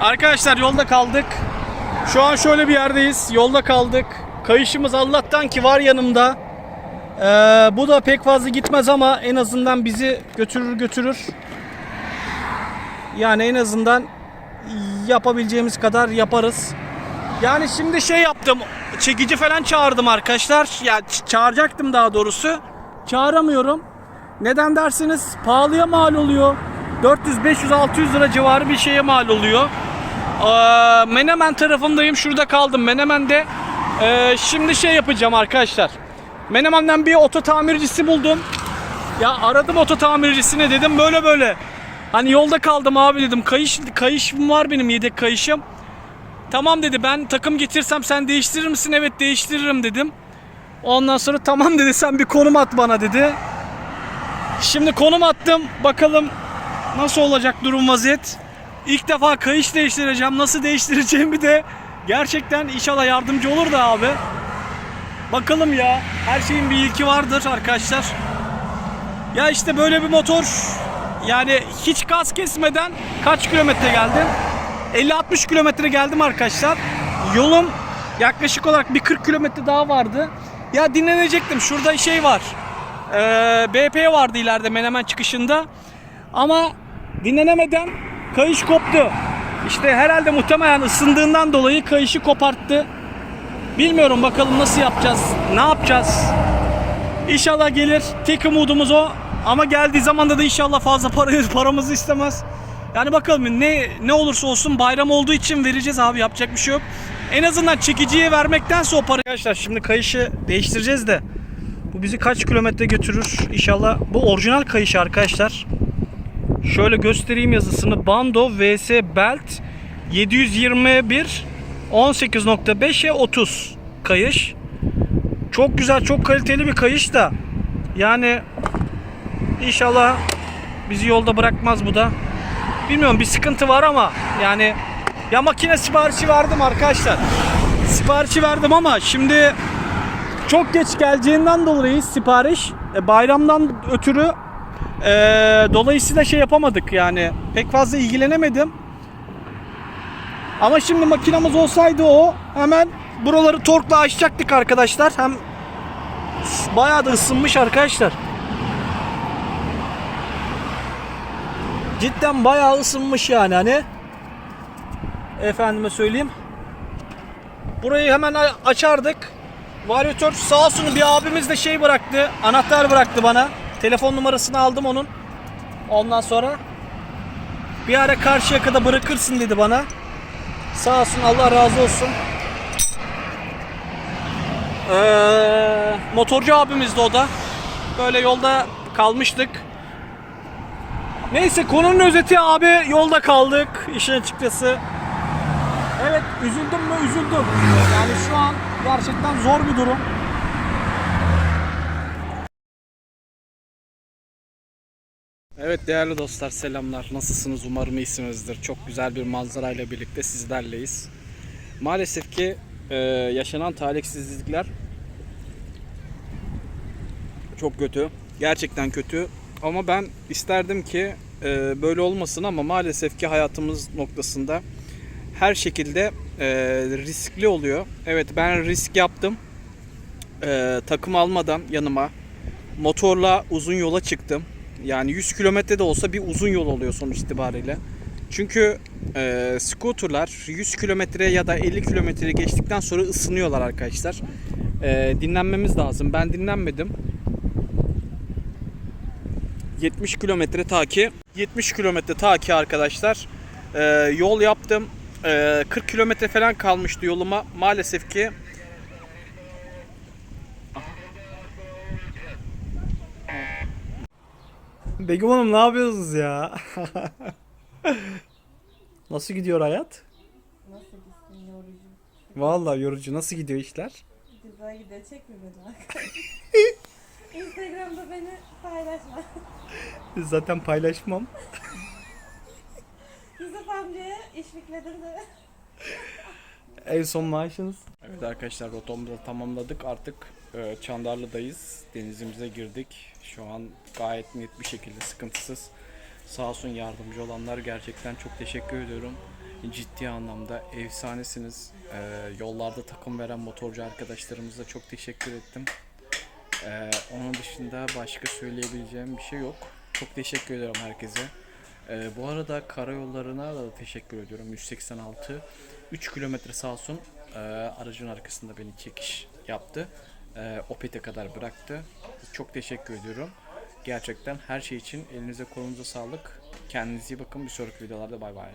Arkadaşlar yolda kaldık. Şu an şöyle bir yerdeyiz. Yolda kaldık. Kayışımız Allah'tan ki var yanımda. Ee, bu da pek fazla gitmez ama en azından bizi götürür götürür. Yani en azından yapabileceğimiz kadar yaparız. Yani şimdi şey yaptım. Çekici falan çağırdım arkadaşlar. Ya ç- çağıracaktım daha doğrusu. Çağıramıyorum. Neden derseniz pahalıya mal oluyor. 400, 500, 600 lira civarı bir şeye mal oluyor. Menemen tarafındayım. Şurada kaldım. Menemen'de ee, şimdi şey yapacağım arkadaşlar. Menemen'den bir oto tamircisi buldum. Ya aradım oto tamircisine dedim böyle böyle. Hani yolda kaldım abi dedim. Kayış kayışım var benim yedek kayışım. Tamam dedi ben takım getirsem sen değiştirir misin? Evet değiştiririm dedim. Ondan sonra tamam dedi sen bir konum at bana dedi. Şimdi konum attım. Bakalım nasıl olacak durum vaziyet. İlk defa kayış değiştireceğim. Nasıl değiştireceğimi de gerçekten inşallah yardımcı olur da abi. Bakalım ya. Her şeyin bir ilki vardır arkadaşlar. Ya işte böyle bir motor. Yani hiç gaz kesmeden kaç kilometre geldim? 50-60 kilometre geldim arkadaşlar. Yolum yaklaşık olarak bir 40 kilometre daha vardı. Ya dinlenecektim. Şurada şey var. Ee, BP vardı ileride Menemen çıkışında. Ama dinlenemeden kayış koptu. İşte herhalde muhtemelen ısındığından dolayı kayışı koparttı. Bilmiyorum bakalım nasıl yapacağız. Ne yapacağız? İnşallah gelir. Tek umudumuz o. Ama geldiği zaman da, inşallah fazla para, paramızı istemez. Yani bakalım ne ne olursa olsun bayram olduğu için vereceğiz abi yapacak bir şey yok. En azından çekiciye vermektense o para. Arkadaşlar şimdi kayışı değiştireceğiz de bu bizi kaç kilometre götürür inşallah. Bu orijinal kayış arkadaşlar. Şöyle göstereyim yazısını. Bando VS Belt 721 18.5'e 30 kayış. Çok güzel, çok kaliteli bir kayış da. Yani inşallah bizi yolda bırakmaz bu da. Bilmiyorum bir sıkıntı var ama yani ya makine siparişi verdim arkadaşlar. Siparişi verdim ama şimdi çok geç geleceğinden dolayı sipariş e, bayramdan ötürü e, dolayısıyla şey yapamadık yani pek fazla ilgilenemedim. Ama şimdi makinamız olsaydı o hemen buraları torkla açacaktık arkadaşlar. Hem bayağı da ısınmış arkadaşlar. Cidden bayağı ısınmış yani hani. Efendime söyleyeyim. Burayı hemen açardık. Varyatör sağ olsun bir abimiz de şey bıraktı. Anahtar bıraktı bana. Telefon numarasını aldım onun. Ondan sonra bir ara karşıya kadar bırakırsın dedi bana. Sağ olsun Allah razı olsun. Ee, motorcu abimizdi o da. Böyle yolda kalmıştık. Neyse konunun özeti abi yolda kaldık işin açıkçası. Evet üzüldüm mü üzüldüm. Yani şu an gerçekten zor bir durum. Evet değerli dostlar selamlar. Nasılsınız? Umarım iyisinizdir. Çok güzel bir manzarayla birlikte sizlerleyiz. Maalesef ki e, yaşanan talihsizlikler çok kötü. Gerçekten kötü. Ama ben isterdim ki e, böyle olmasın ama maalesef ki hayatımız noktasında her şekilde e, riskli oluyor. Evet ben risk yaptım. E, takım almadan yanıma motorla uzun yola çıktım. Yani 100 kilometre de olsa bir uzun yol oluyor sonuç itibariyle. Çünkü e, scooterlar 100 kilometre ya da 50 kilometre geçtikten sonra ısınıyorlar arkadaşlar. E, dinlenmemiz lazım. Ben dinlenmedim. 70 kilometre ta ki 70 kilometre ta ki arkadaşlar e, yol yaptım. E, 40 kilometre falan kalmıştı yoluma. Maalesef ki Begüm Hanım ne yapıyorsunuz ya? Nasıl gidiyor hayat? Nasıl gitsin yorucu? Vallahi yorucu. Nasıl gidiyor işler? Güzel gidiyor. Çekme beni Instagram'da beni paylaşma. Zaten paylaşmam. Yusuf amcaya iş de. En son maaşınız. Evet arkadaşlar rotamızı tamamladık. Artık e, Çandarlı'dayız. Denizimize girdik. Şu an gayet net bir şekilde sıkıntısız. Sağ olsun yardımcı olanlar gerçekten çok teşekkür ediyorum. ciddi anlamda efsanesiniz. Ee, yollarda takım veren motorcu arkadaşlarımıza çok teşekkür ettim. Ee, onun dışında başka söyleyebileceğim bir şey yok. Çok teşekkür ediyorum herkese. Ee, bu arada karayollarına da teşekkür ediyorum. 186 3 kilometre sağ olsun e, aracın arkasında beni çekiş yaptı. E, Opet'e kadar bıraktı. Çok teşekkür ediyorum. Gerçekten her şey için elinize kolunuza sağlık. Kendinize iyi bakın. Bir sonraki videolarda bay bay.